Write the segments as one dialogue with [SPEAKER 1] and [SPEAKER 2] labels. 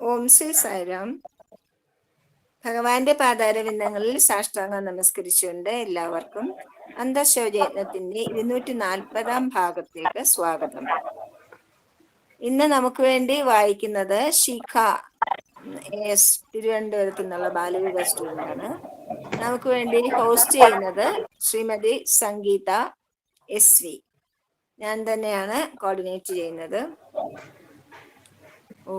[SPEAKER 1] ഓം ശ്രീ സായിരാം. ഭഗവാന്റെ പാതാരവിന്ദങ്ങളിൽ സാഷ്ടാംഗം നമസ്കരിച്ചുകൊണ്ട് എല്ലാവർക്കും അന്തശൗചയജ്ഞത്തിന്റെ ഇരുന്നൂറ്റി നാൽപ്പതാം ഭാഗത്തേക്ക് സ്വാഗതം. ഇന്ന് നമുക്ക് വേണ്ടി വായിക്കുന്നത് ശിഖ എസ് തിരുവനന്തപുരത്ത് നിന്നുള്ള ബാലവിക സ്റ്റുഡന്റാണ്. നമുക്ക് വേണ്ടി ഹോസ്റ്റ് ചെയ്യുന്നത് ശ്രീമതി സംഗീത എസ് വി. ഞാൻ തന്നെയാണ് കോർഡിനേറ്റ് ചെയ്യുന്നത്. ഓ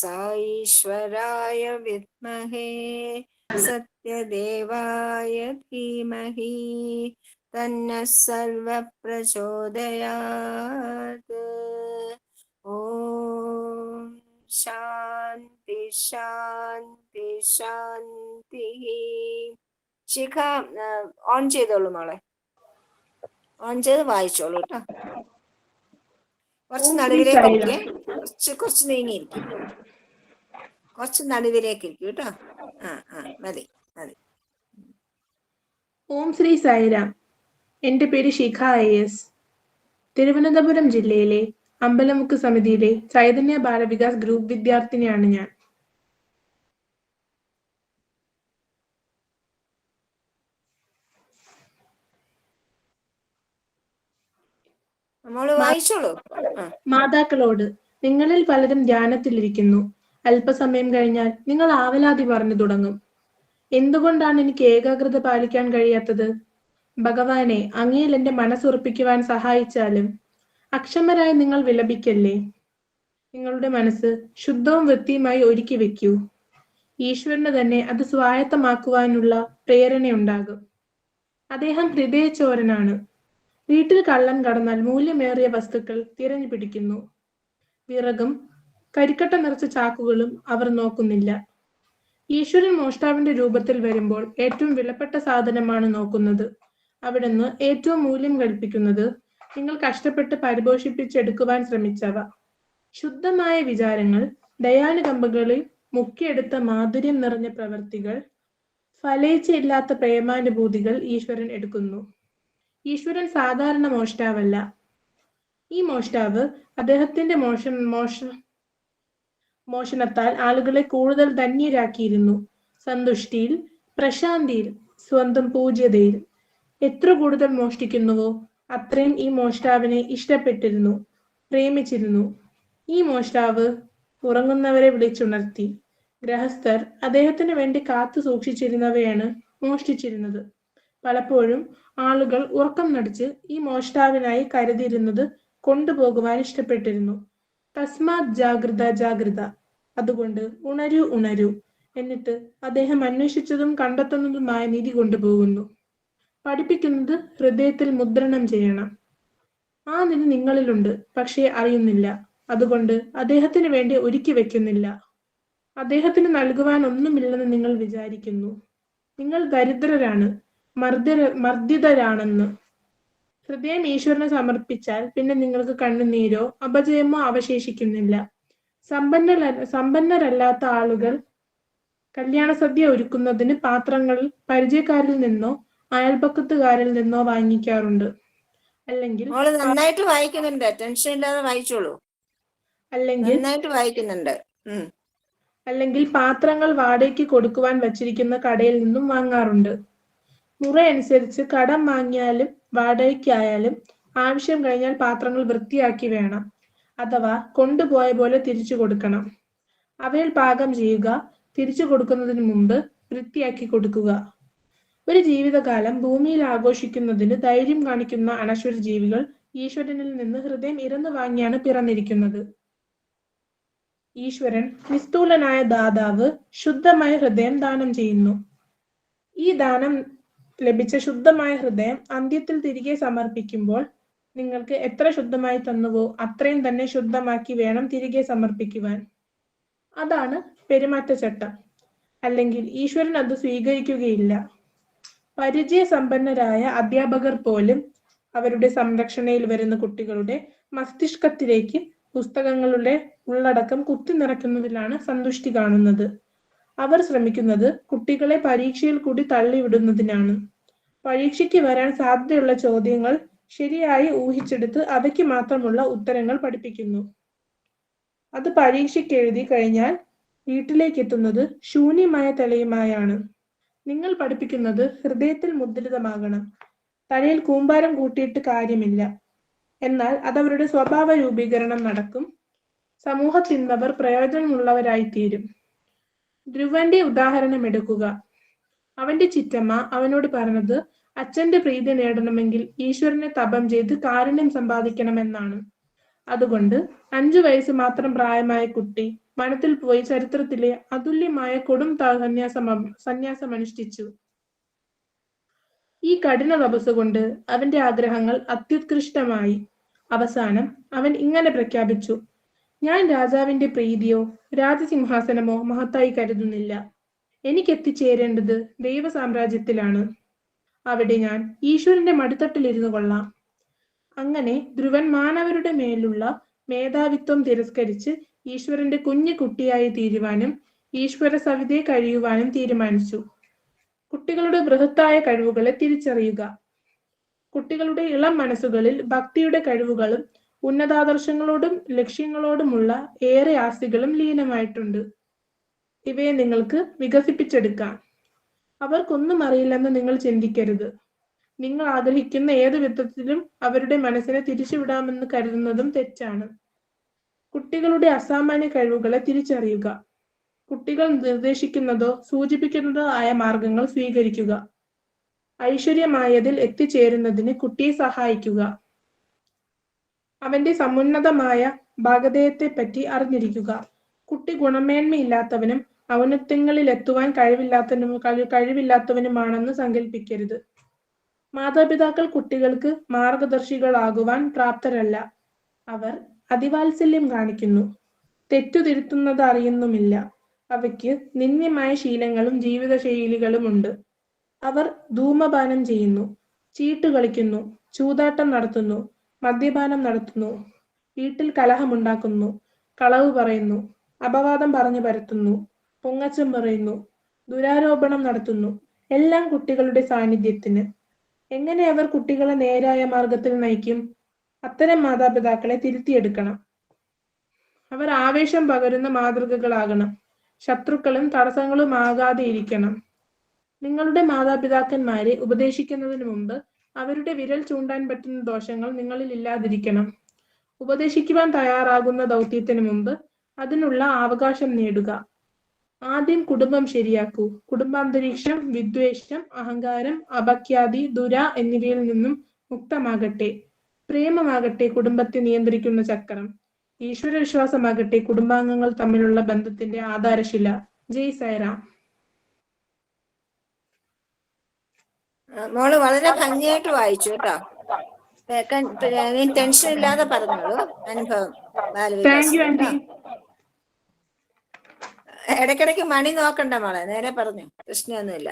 [SPEAKER 1] साईश्वराय विद्महे सत्यदेवाय धीमहि तन्नः सर्वप्रचोदयात् ॐ शान्ति शान्ति शान्तिः ശിഖ ഓൺ ചെയ്തോളൂ മോളെ ഓൺ ചെയ്ത് വായിച്ചോളൂ കേട്ടോ കുറച്ച് നടുവിലേക്ക് ഇരിക്കേ. കുറച്ച് കുറച്ച് നീങ്ങിയിരിക്കും. കുറച്ച് നടുവിലേക്ക് ഇരിക്കും കേട്ടോ. ആ ആ മതി മതി.
[SPEAKER 2] ഓം ശ്രീ സായിരാം. എന്റെ പേര് ശിഖ ഐ എസ്. തിരുവനന്തപുരം ജില്ലയിലെ അമ്പലമുക്ക് സമിതിയിലെ ചൈതന്യ ബാലവികാസ് ഗ്രൂപ്പ് വിദ്യാർത്ഥിനിയാണ് ഞാൻ
[SPEAKER 1] മോൾ വായിച്ചോളൂ ആ
[SPEAKER 2] മാതാക്കളോട് നിങ്ങളിൽ പലരും ധ്യാനത്തിലിരിക്കുന്നു. അല്പസമയം കഴിഞ്ഞാൽ നിങ്ങൾ ആവലാതി പറഞ്ഞു തുടങ്ങും. എന്തുകൊണ്ടാണ് എനിക്ക് ഏകാഗ്രത പാലിക്കാൻ കഴിയാത്തത്? ഭഗവാനെ അങ്ങയിൽ എന്റെ മനസ്സുറപ്പിക്കുവാൻ സഹായിച്ചാലും അക്ഷമരായി നിങ്ങൾ വിലപിക്കല്ലേ? നിങ്ങളുടെ മനസ്സ് ശുദ്ധവും വൃത്തിയുമായി ഒരുക്കി വെക്കൂ. ഈശ്വരന് തന്നെ അത് സ്വായത്തമാക്കുവാനുള്ള പ്രേരണയുണ്ടാകും. അദ്ദേഹം ഹൃദയചോരനാണ്. വീട്ടിൽ കള്ളൻ കടന്നാൽ മൂല്യമേറിയ വസ്തുക്കൾ തിരഞ്ഞു പിടിക്കുന്നു. വിറകും കരിക്കട്ട നിറച്ച ചാക്കുകളും അവർ നോക്കുന്നില്ല. ഈശ്വരൻ മോഷ്ടാവിന്റെ രൂപത്തിൽ വരുമ്പോൾ ഏറ്റവും വിലപ്പെട്ട സാധനമാണ് നോക്കുന്നത്. അവിടുന്ന് ഏറ്റവും മൂല്യം കൽപ്പിക്കുന്നത് നിങ്ങൾ കഷ്ടപ്പെട്ട് പരിപോഷിപ്പിച്ചെടുക്കുവാൻ ശ്രമിച്ചവ. ശുദ്ധമായ വിചാരങ്ങൾ ദയാനുകമ്പകളിൽ മുക്കിയെടുത്ത മാധുര്യം നിറഞ്ഞ പ്രവൃത്തികൾ ഫലേച്ഛയില്ലാത്ത പ്രേമാനുഭൂതികൾ ഈശ്വരൻ എടുക്കുന്നു. ഈശ്വരൻ സാധാരണ മോഷ്ടാവല്ല. ഈ മോഷ്ടാവ് അദ്ദേഹത്തിന്റെ മോശം മോശ മോഷണത്താൽ ആളുകളെ കൂടുതൽ ധന്യരാക്കിയിരുന്നു. സന്തുഷ്ടിയിൽ പ്രശാന്തിയിൽ സ്വന്തം പൂജ്യതയിൽ. എത്ര കൂടുതൽ മോഷ്ടിക്കുന്നുവോ അത്രയും ഈ മോഷ്ടാവിനെ ഇഷ്ടപ്പെട്ടിരുന്നു പ്രേമിച്ചിരുന്നു. ഈ മോഷ്ടാവ് ഉറങ്ങുന്നവരെ വിളിച്ചുണർത്തി. ഗ്രഹസ്ഥർ അദ്ദേഹത്തിന് വേണ്ടി കാത്തു സൂക്ഷിച്ചിരുന്നവയാണ് മോഷ്ടിച്ചിരുന്നത്. പലപ്പോഴും ആളുകൾ ഉറക്കം നടിച്ച് ഈ മോഷ്ടാവിനായി കരുതിയിരുന്നത് കൊണ്ടുപോകുവാൻ ഇഷ്ടപ്പെട്ടിരുന്നു. തസ്മാത് ജാഗ്രത ജാഗ്രത. അതുകൊണ്ട് ഉണരൂ ഉണരൂ. എന്നിട്ട് അദ്ദേഹം അന്വേഷിച്ചതും കണ്ടെത്തുന്നതുമായ നീതി കൊണ്ടുപോകുന്നു. പഠിപ്പിക്കുന്നത് ഹൃദയത്തിൽ മുദ്രണം ചെയ്യണം. ആ നിധി നിങ്ങളിലുണ്ട് പക്ഷേ അറിയുന്നില്ല. അതുകൊണ്ട് അദ്ദേഹത്തിന് വേണ്ടി ഒരുക്കി വെക്കുന്നില്ല. അദ്ദേഹത്തിന് നൽകുവാൻ ഒന്നുമില്ലെന്ന് നിങ്ങൾ വിചാരിക്കുന്നു. നിങ്ങൾ ദരിദ്രരാണ്. മർദ്ദര മർദ്ദിതരാണെന്ന്. ഹൃദയം ഈശ്വരന് സമർപ്പിച്ചാൽ പിന്നെ നിങ്ങൾക്ക് കണ്ണുനീരോ അപജയമോ അവശേഷിക്കുന്നില്ല. സമ്പന്നര സമ്പന്നരല്ലാത്ത ആളുകൾ കല്യാണ സദ്യ ഒരുക്കുന്നതിന് പാത്രങ്ങൾ പരിചയക്കാരിൽ നിന്നോ അയൽപക്കത്തുകാരിൽ നിന്നോ വാങ്ങിക്കാറുണ്ട്. അല്ലെങ്കിൽ
[SPEAKER 1] നന്നായിട്ട് വായിക്കുന്നുണ്ട്. ടെൻഷൻ ഇല്ലാതെ വായിച്ചോളൂ.
[SPEAKER 2] അല്ലെങ്കിൽ
[SPEAKER 1] നന്നായിട്ട് വായിക്കുന്നുണ്ട്.
[SPEAKER 2] അല്ലെങ്കിൽ പാത്രങ്ങൾ വാടകയ്ക്ക് കൊടുക്കുവാൻ വച്ചിരിക്കുന്ന കടയിൽ നിന്നും വാങ്ങാറുണ്ട്. മുറയനുസരിച്ച് കടം വാങ്ങിയാലും വാടകയ്ക്കായാലും ആവശ്യം കഴിഞ്ഞാൽ പാത്രങ്ങൾ വൃത്തിയാക്കി വേണം. അഥവാ കൊണ്ടുപോയ പോലെ തിരിച്ചു കൊടുക്കണം. അവയിൽ പാകം ചെയ്യുക തിരിച്ചു കൊടുക്കുന്നതിന് മുമ്പ് വൃത്തിയാക്കി കൊടുക്കുക. ഒരു ജീവിതകാലം ഭൂമിയിൽ ആഘോഷിക്കുന്നതിന് ധൈര്യം കാണിക്കുന്ന അനശ്വര ജീവികൾ ഈശ്വരനിൽ നിന്ന് ഹൃദയം ഇറന്നു വാങ്ങിയാണ് പിറന്നിരിക്കുന്നത്. ഈശ്വരൻ നിസ്തൂലനായ ദാതാവ് ശുദ്ധമായ ഹൃദയം ദാനം ചെയ്യുന്നു. ഈ ദാനം ലഭിച്ച ശുദ്ധമായ ഹൃദയം അന്ത്യത്തിൽ തിരികെ സമർപ്പിക്കുമ്പോൾ നിങ്ങൾക്ക് എത്ര ശുദ്ധമായി തന്നുവോ അത്രയും തന്നെ ശുദ്ധമാക്കി വേണം തിരികെ സമർപ്പിക്കുവാൻ. അതാണ് പെരുമാറ്റച്ചട്ടം. അല്ലെങ്കിൽ ഈശ്വരൻ അത് സ്വീകരിക്കുകയില്ല. പരിചയസമ്പന്നരായ അധ്യാപകർ പോലും അവരുടെ സംരക്ഷണയിൽ വരുന്ന കുട്ടികളുടെ മസ്തിഷ്കത്തിലേക്ക് പുസ്തകങ്ങളുടെ ഉള്ളടക്കം കുത്തി നിറയ്ക്കുന്നതിലാണ് സന്തുഷ്ടി കാണുന്നത്. അവർ ശ്രമിക്കുന്നത് കുട്ടികളെ പരീക്ഷയിൽ കൂടി തള്ളിവിടുന്നതിനാണ്. പരീക്ഷയ്ക്ക് വരാൻ സാധ്യതയുള്ള ചോദ്യങ്ങൾ ശരിയായി ഊഹിച്ചെടുത്ത് അവയ്ക്ക് മാത്രമുള്ള ഉത്തരങ്ങൾ പഠിപ്പിക്കുന്നു. അത് പരീക്ഷയ്ക്ക് എഴുതി കഴിഞ്ഞാൽ വീട്ടിലേക്ക് എത്തുന്നത് ശൂന്യമായ തലയുമായാണ്. നിങ്ങൾ പഠിപ്പിക്കുന്നത് ഹൃദയത്തിൽ മുദ്രിതമാകണം. തലയിൽ കൂമ്പാരം കൂട്ടിയിട്ട് കാര്യമില്ല. എന്നാൽ അതവരുടെ സ്വഭാവ രൂപീകരണം നടക്കും. സമൂഹത്തിന്നവർ പ്രയോജനമുള്ളവരായിത്തീരും. പ്രയോജനമുള്ളവരായി തീരും ധ്രുവന്റെ ഉദാഹരണം എടുക്കുക അവന്റെ ചിറ്റമ്മ അവനോട് പറഞ്ഞത് അച്ഛന്റെ പ്രീതി നേടണമെങ്കിൽ ഈശ്വരനെ തപം ചെയ്ത് കാരുണ്യം സമ്പാദിക്കണമെന്നാണ്. അതുകൊണ്ട് അഞ്ചു വയസ്സ് മാത്രം പ്രായമായ കുട്ടി വനത്തിൽ പോയി ചരിത്രത്തിലെ അതുല്യമായ കൊടും സന്യാസം സന്യാസം അനുഷ്ഠിച്ചു. ഈ കഠിന തപസ് കൊണ്ട് അവന്റെ ആഗ്രഹങ്ങൾ അത്യുത്കൃഷ്ടമായി. അവസാനം അവൻ ഇങ്ങനെ പ്രഖ്യാപിച്ചു ഞാൻ രാജാവിന്റെ പ്രീതിയോ രാജസിംഹാസനമോ മഹത്തായി കരുതുന്നില്ല. എനിക്ക് എത്തിച്ചേരേണ്ടത് ദൈവ സാമ്രാജ്യത്തിലാണ് അവിടെ ഞാൻ ഈശ്വരന്റെ മടിത്തട്ടിലിരുന്നു കൊള്ളാം. അങ്ങനെ ധ്രുവൻ മാനവരുടെ മേലുള്ള മേധാവിത്വം തിരസ്കരിച്ച് ഈശ്വരന്റെ കുഞ്ഞു കുട്ടിയായി തീരുവാനും ഈശ്വര സവിതയെ കഴിയുവാനും തീരുമാനിച്ചു. കുട്ടികളുടെ ബൃഹത്തായ കഴിവുകളെ തിരിച്ചറിയുക. കുട്ടികളുടെ ഇളം മനസ്സുകളിൽ ഭക്തിയുടെ കഴിവുകളും ഉന്നതാദർശങ്ങളോടും ലക്ഷ്യങ്ങളോടുമുള്ള ഏറെ ആസ്തികളും ലീനമായിട്ടുണ്ട്. ഇവയെ നിങ്ങൾക്ക് വികസിപ്പിച്ചെടുക്കാം. അവർക്കൊന്നും അറിയില്ലെന്ന് നിങ്ങൾ ചിന്തിക്കരുത്. നിങ്ങൾ ആഗ്രഹിക്കുന്ന ഏത് വിധത്തിലും അവരുടെ മനസ്സിനെ തിരിച്ചുവിടാമെന്ന് കരുതുന്നതും തെറ്റാണ്. കുട്ടികളുടെ അസാമാന്യ കഴിവുകളെ തിരിച്ചറിയുക. കുട്ടികൾ നിർദ്ദേശിക്കുന്നതോ സൂചിപ്പിക്കുന്നതോ ആയ മാർഗങ്ങൾ സ്വീകരിക്കുക. ഐശ്വര്യമായതിൽ എത്തിച്ചേരുന്നതിന് കുട്ടിയെ സഹായിക്കുക. അവന്റെ സമുന്നതമായ ഭാഗധേയത്തെ പറ്റി അറിഞ്ഞിരിക്കുക. കുട്ടി ഗുണമേന്മയില്ലാത്തവനും ഔന്നത്യങ്ങളിൽ എത്തുവാൻ കഴിവില്ലാത്തവനും കഴി- കഴിവില്ലാത്തവനുമാണെന്ന് സങ്കല്പിക്കരുത് മാതാപിതാക്കൾ കുട്ടികൾക്ക് മാർഗദർശികളാകുവാൻ പ്രാപ്തരല്ല. അവർ അതിവാത്സല്യം കാണിക്കുന്നു. തെറ്റുതിരുത്തുന്നത് അറിയുന്നുമില്ല. അവയ്ക്ക് നിന്ദ്യമായ ശീലങ്ങളും ജീവിതശൈലികളുമുണ്ട്. അവർ ധൂമപാനം ചെയ്യുന്നു ചീട്ട് കളിക്കുന്നു ചൂതാട്ടം നടത്തുന്നു മദ്യപാനം നടത്തുന്നു വീട്ടിൽ കലഹമുണ്ടാക്കുന്നു കളവ് പറയുന്നു അപവാദം പറഞ്ഞു പരത്തുന്നു പൊങ്ങച്ചം പറയുന്നു. ദുരാരോപണം നടത്തുന്നു. എല്ലാം കുട്ടികളുടെ സാന്നിധ്യത്തിന്. എങ്ങനെ അവർ കുട്ടികളെ നേരായ മാർഗത്തിൽ നയിക്കും? അത്തരം മാതാപിതാക്കളെ തിരുത്തിയെടുക്കണം. അവർ ആവേശം പകരുന്ന മാതൃകകളാകണം. ശത്രുക്കളും തടസ്സങ്ങളും ആകാതെ ഇരിക്കണം. നിങ്ങളുടെ മാതാപിതാക്കന്മാരെ ഉപദേശിക്കുന്നതിന് മുമ്പ് അവരുടെ വിരൽ ചൂണ്ടാൻ പറ്റുന്ന ദോഷങ്ങൾ നിങ്ങളിൽ ഇല്ലാതിരിക്കണം. ഉപദേശിക്കുവാൻ തയ്യാറാകുന്ന ദൗത്യത്തിന് മുമ്പ് അതിനുള്ള അവകാശം നേടുക. ആദ്യം കുടുംബം ശരിയാക്കൂ. കുടുംബാന്തരീക്ഷം വിദ്വേഷം അഹങ്കാരം അപഖ്യാതി ദുര എന്നിവയിൽ നിന്നും മുക്തമാകട്ടെ. പ്രേമമാകട്ടെ കുടുംബത്തെ നിയന്ത്രിക്കുന്ന ചക്രം. ഈശ്വര വിശ്വാസമാകട്ടെ കുടുംബാംഗങ്ങൾ തമ്മിലുള്ള ബന്ധത്തിന്റെ ആധാരശില. ജയ് സൈറാം
[SPEAKER 1] മോൾ വളരെ ഭംഗിയായിട്ട് വായിച്ചു കേട്ടോ. ടെൻഷൻ ഇല്ലാതെ പറഞ്ഞോളൂ. അനുഭവം.
[SPEAKER 2] താങ്ക് യു ആന്റി
[SPEAKER 1] ഇടയ്ക്കിടയ്ക്ക് മണി നോക്കണ്ട മോളെ നേരെ പറഞ്ഞു. പ്രശ്നമൊന്നുമില്ല.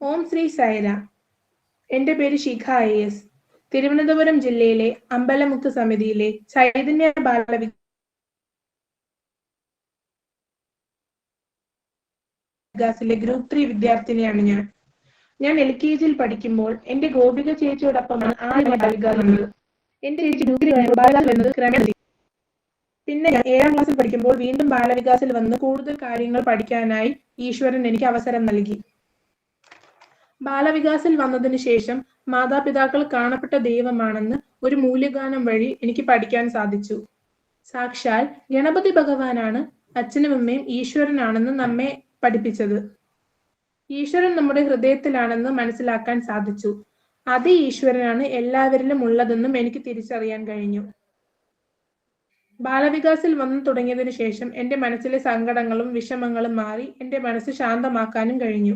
[SPEAKER 2] ഓം ശ്രീ സൈര എന്റെ പേര് ശിഖ ഐ എസ്. തിരുവനന്തപുരം ജില്ലയിലെ അമ്പലമുക്ക് സമിതിയിലെ ചൈതന്യ ബാലവി വികാസിലെ ഗ്രൂപ്പ് ത്രീ വിദ്യാർത്ഥിനിയാണ് ഞാൻ. ഞാൻ എൽ കെ ജിയിൽ പഠിക്കുമ്പോൾ എന്റെ ഗോപിക ചേച്ചിയോടൊപ്പമാണ് ആദ്യം വന്നത് എന്റെ ചേച്ചി ഗ്രൂപ്പ് ത്രീ എന്നത് ക്രമേണ പിന്നെ ഞാൻ ഏഴാം ക്ലാസ്സിൽ പഠിക്കുമ്പോൾ വീണ്ടും ബാലവികാസിൽ വന്ന് കൂടുതൽ കാര്യങ്ങൾ പഠിക്കാനായി ഈശ്വരൻ എനിക്ക് അവസരം നൽകി. ബാലവികാസിൽ വന്നതിന് ശേഷം മാതാപിതാക്കൾ കാണപ്പെട്ട ദൈവമാണെന്ന് ഒരു മൂല്യഗാനം വഴി എനിക്ക് പഠിക്കാൻ സാധിച്ചു. സാക്ഷാൽ ഗണപതി ഭഗവാനാണ് അച്ഛനും അമ്മയും ഈശ്വരനാണെന്ന് നമ്മെ പഠിപ്പിച്ചത്. ഈശ്വരൻ നമ്മുടെ ഹൃദയത്തിലാണെന്ന് മനസ്സിലാക്കാൻ സാധിച്ചു. അതേ ഈശ്വരനാണ് എല്ലാവരിലും ഉള്ളതെന്നും എനിക്ക് തിരിച്ചറിയാൻ കഴിഞ്ഞു. ബാലവികാസിൽ വന്നു തുടങ്ങിയതിനു ശേഷം എന്റെ മനസ്സിലെ സങ്കടങ്ങളും വിഷമങ്ങളും മാറി എന്റെ മനസ്സ് ശാന്തമാക്കാനും കഴിഞ്ഞു.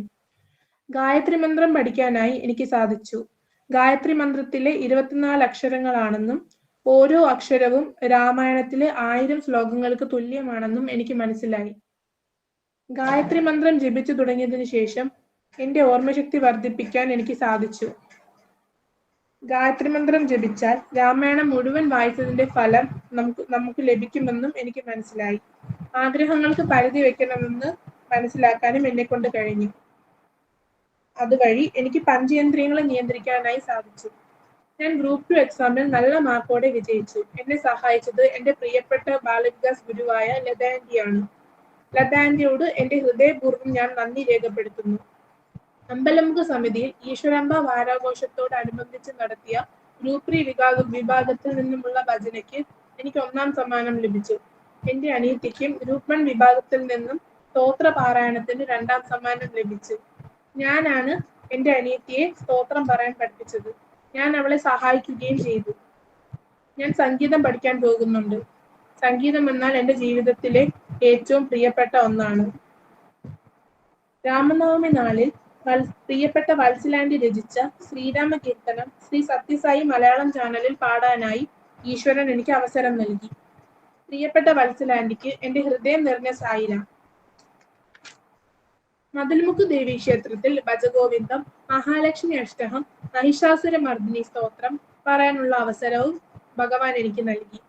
[SPEAKER 2] ഗായത്രി മന്ത്രം പഠിക്കാനായി എനിക്ക് സാധിച്ചു. ഗായത്രി മന്ത്രത്തിലെ ഇരുപത്തിനാല് അക്ഷരങ്ങളാണെന്നും ഓരോ അക്ഷരവും രാമായണത്തിലെ ആയിരം ശ്ലോകങ്ങൾക്ക് തുല്യമാണെന്നും എനിക്ക് മനസ്സിലായി. ഗായത്രി മന്ത്രം ജപിച്ചു തുടങ്ങിയതിനു ശേഷം എന്റെ ഓർമ്മശക്തി വർദ്ധിപ്പിക്കാൻ എനിക്ക് സാധിച്ചു. ഗായത്രി മന്ത്രം ജപിച്ചാൽ രാമായണം മുഴുവൻ വായിച്ചതിന്റെ ഫലം നമുക്ക് നമുക്ക് ലഭിക്കുമെന്നും എനിക്ക് മനസ്സിലായി. ആഗ്രഹങ്ങൾക്ക് പരിധി വെക്കണമെന്ന് മനസ്സിലാക്കാനും എന്നെ കൊണ്ട് കഴിഞ്ഞു. അതുവഴി എനിക്ക് പഞ്ചേന്ദ്രിയങ്ങളെ നിയന്ത്രിക്കാനായി സാധിച്ചു. ഞാൻ ഗ്രൂപ്പ് ടു എക്സാമിൽ നല്ല മാർക്കോടെ വിജയിച്ചു. എന്നെ സഹായിച്ചത് എന്റെ പ്രിയപ്പെട്ട ബാലവികാസ് ഗുരുവായ ലതാൻഡിയാണ് ലതാൻഡിയോട് എന്റെ ഹൃദയപൂർവം ഞാൻ നന്ദി രേഖപ്പെടുത്തുന്നു. അമ്പലമുഖ സമിതിയിൽ ഈശ്വരമ്പ വാരാഘോഷത്തോടനുബന്ധിച്ച് നടത്തിയ ഗ്രൂപ്പ് വിഭാഗ വിഭാഗത്തിൽ നിന്നുമുള്ള ഭജനയ്ക്ക് എനിക്ക് ഒന്നാം സമ്മാനം ലഭിച്ചു. എന്റെ അനിയത്തിക്കും ഗ്രൂപ്പ് വിഭാഗത്തിൽ നിന്നും സ്തോത്ര പാരായണത്തിന് രണ്ടാം സമ്മാനം ലഭിച്ചു. ഞാനാണ് എന്റെ അനിയത്തിയെ സ്തോത്രം പറയാൻ പഠിപ്പിച്ചത്. ഞാൻ അവളെ സഹായിക്കുകയും ചെയ്തു. ഞാൻ സംഗീതം പഠിക്കാൻ പോകുന്നുണ്ട്. സംഗീതം എന്നാൽ എന്റെ ജീവിതത്തിലെ ഏറ്റവും പ്രിയപ്പെട്ട ഒന്നാണ്. രാമനവമി നാളിൽ പ്രിയപ്പെട്ട വത്സലാൻഡി രചിച്ച ശ്രീരാമ കീർത്തനം ശ്രീ സത്യസായി മലയാളം ചാനലിൽ പാടാനായി ഈശ്വരൻ എനിക്ക് അവസരം നൽകി. പ്രിയപ്പെട്ട വത്സലാൻഡിക്ക് എന്റെ ഹൃദയം നിറഞ്ഞ സായിരാം. മതിൽമുക്ക് ദേവി ക്ഷേത്രത്തിൽ ഭജഗോവിന്ദം മഹാലക്ഷ്മി അഷ്ടഹം മഹിഷാസുര മർദിനി സ്തോത്രം പറയാനുള്ള അവസരവും ഭഗവാൻ എനിക്ക് നൽകി.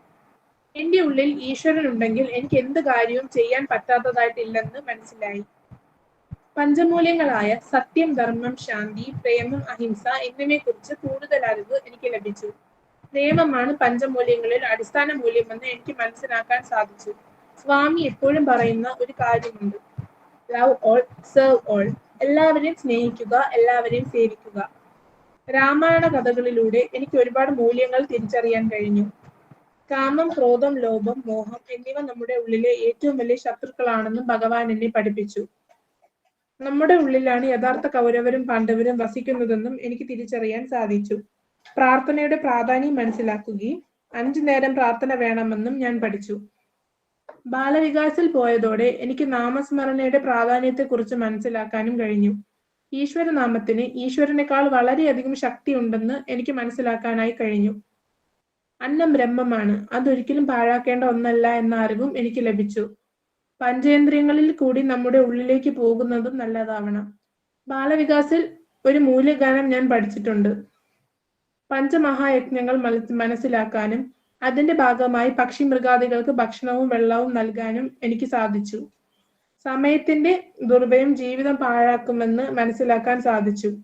[SPEAKER 2] എന്റെ ഉള്ളിൽ ഈശ്വരൻ ഉണ്ടെങ്കിൽ എനിക്ക് എന്ത് കാര്യവും ചെയ്യാൻ പറ്റാത്തതായിട്ടില്ലെന്ന് മനസ്സിലായി. പഞ്ചമൂല്യങ്ങളായ സത്യം ധർമ്മം ശാന്തി പ്രേമം അഹിംസ എന്നിവയെ കുറിച്ച് കൂടുതൽ അറിവ് എനിക്ക് ലഭിച്ചു. പ്രേമമാണ് പഞ്ചമൂല്യങ്ങളിൽ അടിസ്ഥാന മൂല്യമെന്ന് എനിക്ക് മനസ്സിലാക്കാൻ സാധിച്ചു. സ്വാമി എപ്പോഴും പറയുന്ന ഒരു കാര്യമുണ്ട്. ലവ് ഓൾ സെർവ് ഓൾ എല്ലാവരെയും സ്നേഹിക്കുക എല്ലാവരെയും സേവിക്കുക. രാമായണ കഥകളിലൂടെ എനിക്ക് ഒരുപാട് മൂല്യങ്ങൾ തിരിച്ചറിയാൻ കഴിഞ്ഞു. കാമം ക്രോധം ലോഭം മോഹം എന്നിവ നമ്മുടെ ഉള്ളിലെ ഏറ്റവും വലിയ ശത്രുക്കളാണെന്നും ഭഗവാൻ എന്നെ പഠിപ്പിച്ചു. നമ്മുടെ ഉള്ളിലാണ് യഥാർത്ഥ കൗരവരും പാണ്ഡവരും വസിക്കുന്നതെന്നും എനിക്ക് തിരിച്ചറിയാൻ സാധിച്ചു. പ്രാർത്ഥനയുടെ പ്രാധാന്യം മനസ്സിലാക്കുകയും അഞ്ചു നേരം പ്രാർത്ഥന വേണമെന്നും ഞാൻ പഠിച്ചു. ബാലവികാസിൽ പോയതോടെ എനിക്ക് നാമസ്മരണയുടെ പ്രാധാന്യത്തെക്കുറിച്ച് മനസ്സിലാക്കാനും കഴിഞ്ഞു. ഈശ്വരനാമത്തിന് ഈശ്വരനേക്കാൾ വളരെയധികം ശക്തി ഉണ്ടെന്ന് എനിക്ക് മനസ്സിലാക്കാനായി കഴിഞ്ഞു. അന്നം ബ്രഹ്മമാണ്. അതൊരിക്കലും പാഴാക്കേണ്ട ഒന്നല്ല എന്ന അറിവും എനിക്ക് ലഭിച്ചു. പഞ്ചേന്ദ്രിയങ്ങളിൽ കൂടി നമ്മുടെ ഉള്ളിലേക്ക് പോകുന്നതും നല്ലതാവണം. ബാലവികാസിൽ ഒരു മൂല്യഗാനം ഞാൻ പഠിച്ചിട്ടുണ്ട്. പഞ്ചമഹായജ്ഞങ്ങൾ മന- മനസ്സിലാക്കാനും അതിന്റെ ഭാഗമായി പക്ഷി മൃഗാദികൾക്ക് ഭക്ഷണവും വെള്ളവും നൽകാനും എനിക്ക് സാധിച്ചു. സമയത്തിന്റെ ദുർബയം ജീവിതം പാഴാക്കുമെന്ന് മനസ്സിലാക്കാൻ സാധിച്ചു.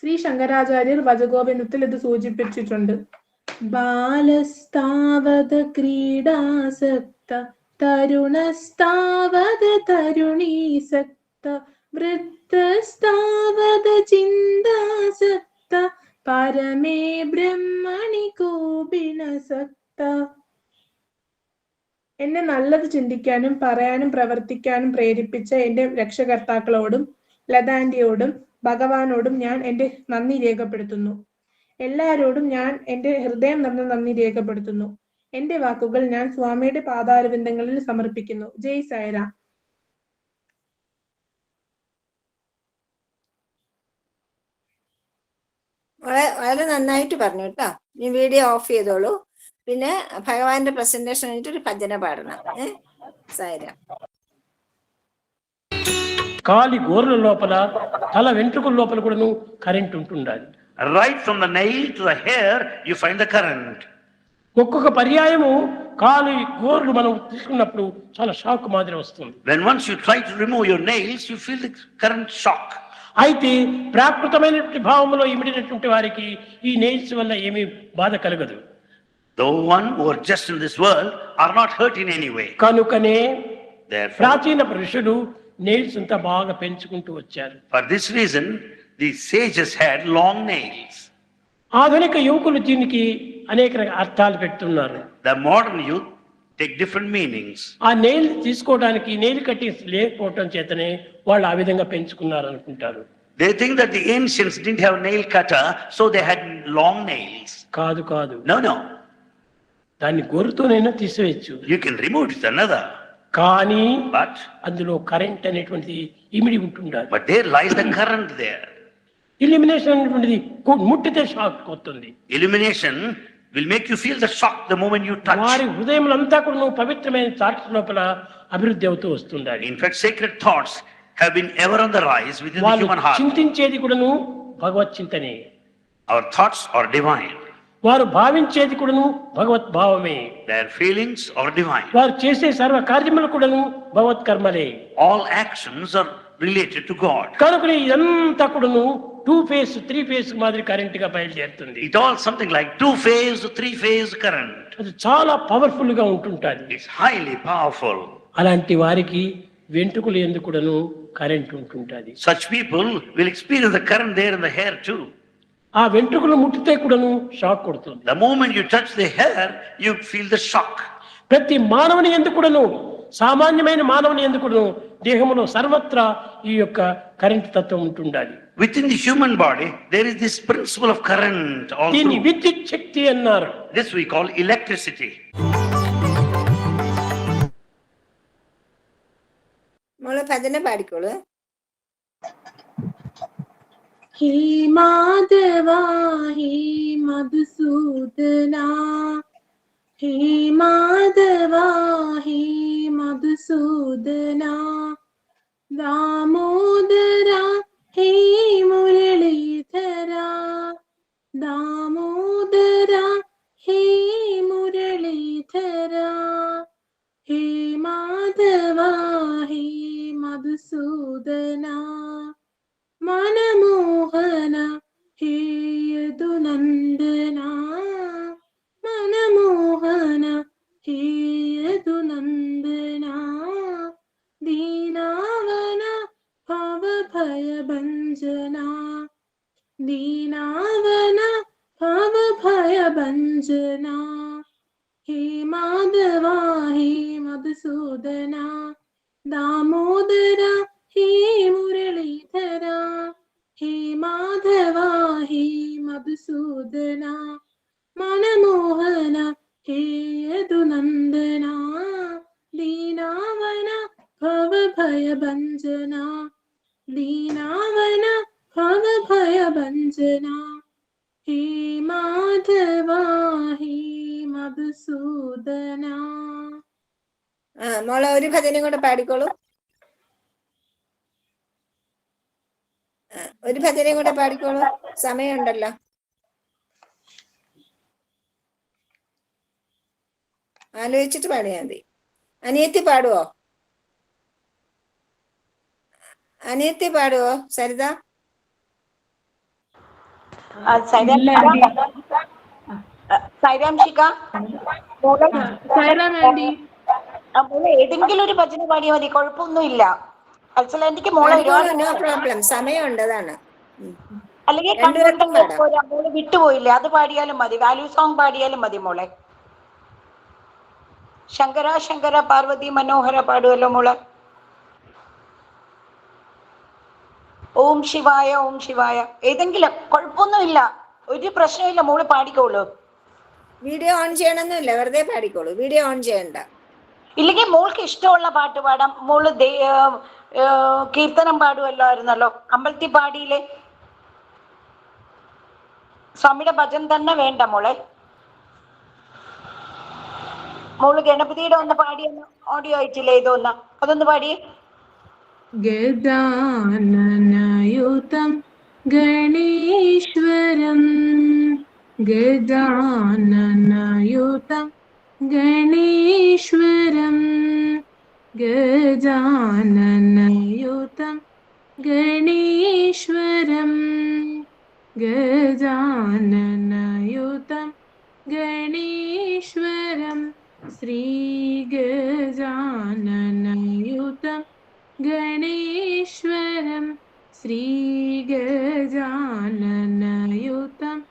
[SPEAKER 2] ശ്രീ ശങ്കരാചാര്യർ ഭജഗോവിന്ദത്തിൽ ഇത് സൂചിപ്പിച്ചിട്ടുണ്ട്. ബാലസ്താവത ക്രീഡാസക്ത തരുണസ്താവത് തരുണീസക്ത വൃത്തസ്താവത് ചിന്താസക്ത പരമേ ബ്രഹ്മണി കോപിനസക്ത എന്നെ നല്ലത് ചിന്തിക്കാനും പറയാനും പ്രവർത്തിക്കാനും പ്രേരിപ്പിച്ച എന്റെ രക്ഷകർത്താക്കളോടും ലതാന്റിയോടും ഭഗവാനോടും ഞാൻ എന്റെ നന്ദി രേഖപ്പെടുത്തുന്നു. എല്ലാവരോടും ഞാൻ എന്റെ ഹൃദയം നിറഞ്ഞ നന്ദി രേഖപ്പെടുത്തുന്നു. എന്റെ വാക്കുകൾ ഞാൻ സ്വാമിയുടെ പാതാരവിന്ദങ്ങളിൽ സമർപ്പിക്കുന്നു ജയ് സായരാം
[SPEAKER 1] വളരെ വളരെ നന്നായിട്ട് പറഞ്ഞു കേട്ടോ നീ വീഡിയോ ഓഫ് ചെയ്തോളൂ പിന്നെ ഭഗവാന്റെ പ്രസന്റേഷൻ കഴിഞ്ഞിട്ട് ഒരു ഭജന പാടണം ഏ സായിരാം
[SPEAKER 3] కాలి గోర్ల లోపల తల వెంట్రుకల లోపల కూడాను కరెంట్ ఉంటుండాలి
[SPEAKER 4] Right from the nail to the hair, you find the current.
[SPEAKER 3] ఒక్కొక్క పర్యాయము కాలు గోర్లు మనం తీసుకున్నప్పుడు చాలా షాక్ మాదిరి వస్తుంది.
[SPEAKER 4] When once you try to remove your nails you feel the current shock
[SPEAKER 3] అయితే ప్రాకృతమైనటువంటి భావంలో ఇమిడినటువంటి వారికి ఈ నేల్స్ వల్ల ఏమీ బాధ కలగదు.
[SPEAKER 4] Though one or just in this world are hurt in any
[SPEAKER 3] కనుకనే ప్రాచీన ఋషులు నేల్స్ అంతా బాగా పెంచుకుంటూ వచ్చారు.
[SPEAKER 4] For this reason the sages had long nails
[SPEAKER 3] ఆధునిక యువకులు దీనికి అనేక అర్థాలు పెడుతున్నారు.
[SPEAKER 4] The modern youth take different meanings
[SPEAKER 3] ఆ నెయిల్ తీసుకోవడానికి నెయిల్ కట్టింగ్స్ లేకపోవటం చేతనే వాళ్ళు ఆ విధంగా పెంచుకున్నారు అనుకుంటారు.
[SPEAKER 4] They think that the ancients didn't have nail cutter so they had long nails
[SPEAKER 3] కాదు కాదు.
[SPEAKER 4] నో నో
[SPEAKER 3] దాన్ని గొర్రుతోనైనా తీసివేయచ్చు.
[SPEAKER 4] యూ కెన్ రిమూవ్ ఇట్ అన్నదా
[SPEAKER 3] కానీ
[SPEAKER 4] బట్
[SPEAKER 3] అందులో కరెంట్ అనేటువంటి ఇమిడి ఉంటుండాలి.
[SPEAKER 4] But there lies the current there
[SPEAKER 3] elimination అనేటువంటిది ముట్టితే షాక్ వస్తుంది
[SPEAKER 4] elimination will make you feel the shock the moment you touch
[SPEAKER 3] వారి హృదయంలో అంతా కూడా నువ్వు పవిత్రమైన చార్ట్ లోపల అభివృద్ధి అవుతూ వస్తుండాలి.
[SPEAKER 4] In fact secret thoughts have been ever on the rise within the human heart
[SPEAKER 3] చింతించేది కూడాను భగవత్ చింతనే.
[SPEAKER 4] అవర్ థాట్స్ ఆర్ డివైన్
[SPEAKER 3] వారు భావించేది కూడాను భగవత్ భావమే.
[SPEAKER 4] దేర్ ఫీలింగ్స్ ఆర్ డివైన్
[SPEAKER 3] వారు చేసే సర్వ కార్యములు కూడాను భగవత్ కర్మలే.
[SPEAKER 4] All actions are related to god
[SPEAKER 3] కనుక ఇదంతా కూడాను టూ ఫేజ్ త్రీ ఫేజ్ మాదిరి కరెంట్గా బయలుదేరుతుంది.
[SPEAKER 4] It all something like two phase three phase current
[SPEAKER 3] అది చాలా పవర్ఫుల్గా ఉంటుంటది.
[SPEAKER 4] ఇట్స్ హైలీ పవర్ఫుల్
[SPEAKER 3] అలాంటి వారికి వెంట్రుకలు కూడాను current ఉంటుంటుంది.
[SPEAKER 4] Such people will experience the current there in the hair to
[SPEAKER 3] ఆ వెంట్రుకలు ముట్టితే కూడాను షాక్ కొడుతుంది.
[SPEAKER 4] The moment you touch the hair you feel the shock
[SPEAKER 3] ప్రతి మానవుని ఎందుకు కూడాను సామాన్యమైన మానవుని ఎందుకు కూడాను దేహములో సర్వత్రా ఈ యొక్క కరెంట్ తత్వం ఉంటుండాలి
[SPEAKER 4] Within the human body, there is this principle of current
[SPEAKER 3] దీన్ని
[SPEAKER 4] also.
[SPEAKER 3] విద్యుత్ శక్తి అన్నారు
[SPEAKER 4] This we call electricity.
[SPEAKER 1] മോള് ഭജന പാടിക്കോളൂ
[SPEAKER 2] ഹേ മാധവാ ഹേ മധുസൂദനാ ഹേ മാധവാ ഹേ മധുസൂദനാ ദാമോദര ഹേ മുരളീധര ദാമോദര ഹേ മുരളീധര ഹേ മാധവ ഹേ മധുസൂദന. മനമോഹന ഹേ യദുനന്ദന. ഭവഭയഭഞ്ജന ദീനാവന ഭവഭയഭഞ്ജന ഹേ മാധവ ഹേ മധുസൂദന ദാമോദര ഹേ മുരളീധര ഹേ മാധവ ഹേ മധുസൂദന മനമോഹന ഹേ യദുനന്ദന ദീനാവന ഭവഭയഭഞ്ജന ദീനാവന ഭവഭയഭഞ്ജന. ഹേ മാധവ ഹേ മധുസൂദന.
[SPEAKER 1] ആ ഒരു ഭജനയും കൂടെ പാടിക്കോളൂ. ഒരു ഭജനയും കൂടെ പാടിക്കോളൂ. സമയമുണ്ടല്ലോ. ആലോചിച്ചിട്ട് പാടിയാൽ മതി. അനിയത്തി പാടുവോ? അനിയത്തി പാടുവോ? സരിത?
[SPEAKER 5] ഏതെങ്കിലും ഒരു ഭജന പാടിയാൽ മതി കുഴപ്പമൊന്നുമില്ല. അച്ഛൻ എനിക്ക് മോളെ
[SPEAKER 1] സമയമുണ്ടതാണ് പ്രോബ്ലം സമയമുണ്ട് അതാണ്.
[SPEAKER 5] അല്ലെങ്കിൽ മോൾ വിട്ടുപോയില്ലേ? അത് പാടിയാലും മതി. വാല്യൂ സോങ് പാടിയാലും മതി മോളെ. ശങ്കര ശങ്കര പാർവതി മനോഹര പാടുമല്ലോ മോൾ. ഓം ശിവായ ഓം ശിവായ. ഏതെങ്കിലും കുഴപ്പമൊന്നുമില്ല. ഒരു പ്രശ്നമില്ല മോൾ പാടിക്കോളൂ.
[SPEAKER 1] വീഡിയോ ഓൺ ചെയ്യണമെന്നില്ല വെറുതെ പാടിക്കോളൂ. വീഡിയോ ഓൺ ചെയ്യണ്ട.
[SPEAKER 5] ഇല്ലെങ്കിൽ മോൾക്ക് ഇഷ്ടമുള്ള പാട്ട് പാടാം. മോൾ കീർത്തനം പാടുമല്ലായിരുന്നല്ലോ അമ്പലത്തിൽ പാടിയിലെ സ്വാമിയുടെ ഭജൻ തന്നെ വേണ്ട മോളെ. മോൾ ഗണപതിയുടെ ഒന്ന് പാടിയെന്ന് ഓഡിയോ അയച്ചില്ലേ ഇതൊന്ന്? അതൊന്ന് പാടിയേ.
[SPEAKER 2] ഗജാനനയുതം ഗണേശ്വരം. ഗജാനനയുതം ഗണേശ്വരം. ഗജാനനയുതം ഗണേശ്വരം. ഗജാനനയുതം ഗണേശ്വരം. ശ്രീഗജാനനയുതം ഗണേശ്വരം ശ്രീഗജാനനയുതം.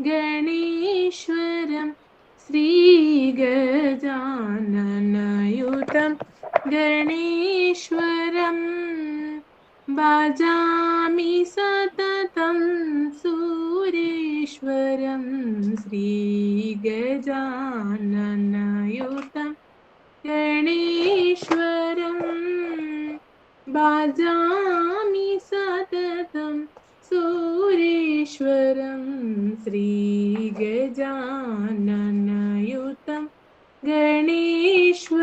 [SPEAKER 2] ഗണേശ്വരം ശ്രീഗജാനനയുതം. ഗണേശ്വരം ഭജാമി സതതം സൂരേശ്വരം ശ്രീഗജാനനയുതം. ഗണേശ്വരം भजामि सततं सूरेश्वरं श्रीगजाननयुतं गणेश्वरम्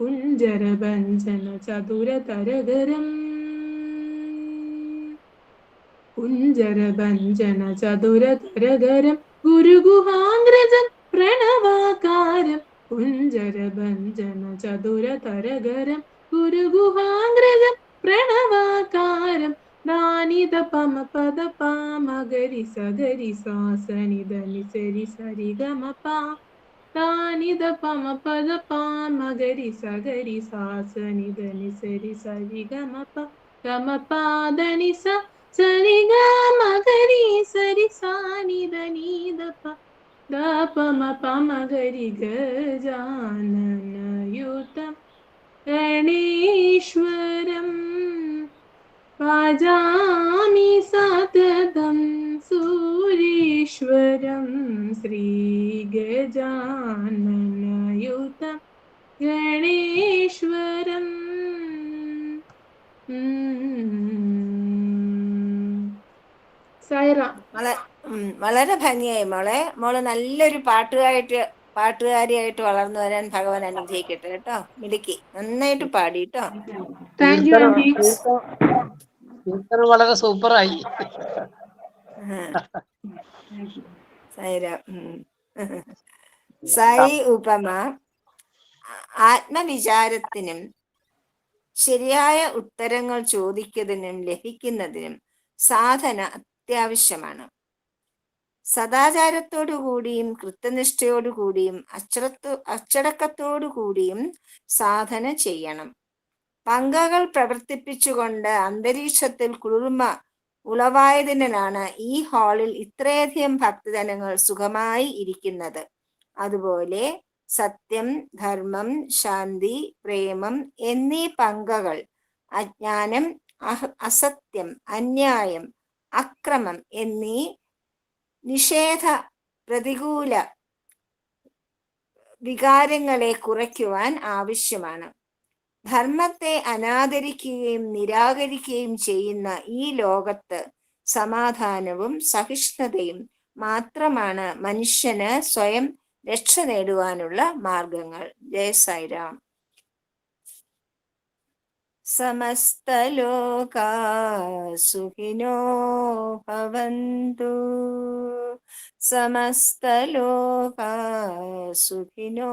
[SPEAKER 2] കുഞ്ചരഭഞ്ജന ചതുരതരകരം കുഞ്ചരഭഞ്ജന ചതുരതരകരം ഗുരുഗുഹാഗ്രജ പ്രണവാകാരം. കുഞ്ചരഭഞ്ജന ചതുരതരകരം ഗുരുഗുഹാഗ്രജൻ പ്രണവാകാരം. ദാനിത പമ പദ പാമഗരി സഗരി സാസനിത സരി സരിഗമ പാ గమ పా దానిద పమ పద పామగరి సగరి సాసని దని సరి సరి గమ ప గమ పాదని స సరి గమ గరి సరి సాని దని ద ప ద పమ పమ గరి గజానన యుతం गणेश्वरं भजामि सततं സൂരീശ്വരം
[SPEAKER 1] ശ്രീഗജാനനയുത ഗണേശ്വരം. വളരെ ഭംഗിയായി മോളെ. മോൾ നല്ലൊരു പാട്ടുകാരായിട്ട് പാട്ടുകാരിയായിട്ട് വളർന്നു വരാൻ ഭഗവാൻ അനുഗ്രഹിക്കട്ടെ കേട്ടോ. മിടുക്കി. നന്നായിട്ട് പാടി കേട്ടോ.
[SPEAKER 6] വളരെ സൂപ്പറായി.
[SPEAKER 1] സായി ഉപമ ആത്മവിചാരത്തിനും ശരിയായ ഉത്തരങ്ങൾ ചോദിക്കുന്നതിനും ലഭിക്കുന്നതിനും സാധന അത്യാവശ്യമാണ്. സദാചാരത്തോടു കൂടിയും കൃത്യനിഷ്ഠയോടു കൂടിയും അച്ചടത്തോ അച്ചടക്കത്തോടു കൂടിയും സാധന ചെയ്യണം. പങ്കകൾ പ്രവർത്തിപ്പിച്ചുകൊണ്ട് അന്തരീക്ഷത്തിൽ കുളിർമ ഉളവായതിനാലാണ് ഈ ഹാളിൽ ഇത്രയധികം ഭക്തജനങ്ങൾ സുഖമായി ഇരിക്കുന്നത്. അതുപോലെ സത്യം ധർമ്മം ശാന്തി പ്രേമം എന്നീ പങ്കകൾ അജ്ഞാനം അസത്യം അന്യായം അക്രമം എന്നീ നിഷേധ പ്രതികൂല വികാരങ്ങളെ കുറയ്ക്കുവാൻ ആവശ്യമാണ്. ധർമ്മത്തെ അനാദരിക്കുകയും നിരാകരിക്കുകയും ചെയ്യുന്ന ഈ ലോകത്ത് സമാധാനവും സഹിഷ്ണുതയും മാത്രമാണ് മനുഷ്യന് സ്വയം രക്ഷ നേടുവാനുള്ള മാർഗങ്ങൾ. ജയ സായിരാം. സമസ്തലോകാ സുഖിനോ ഭവന്തു. സമസ്തലോകാ സുഖിനോ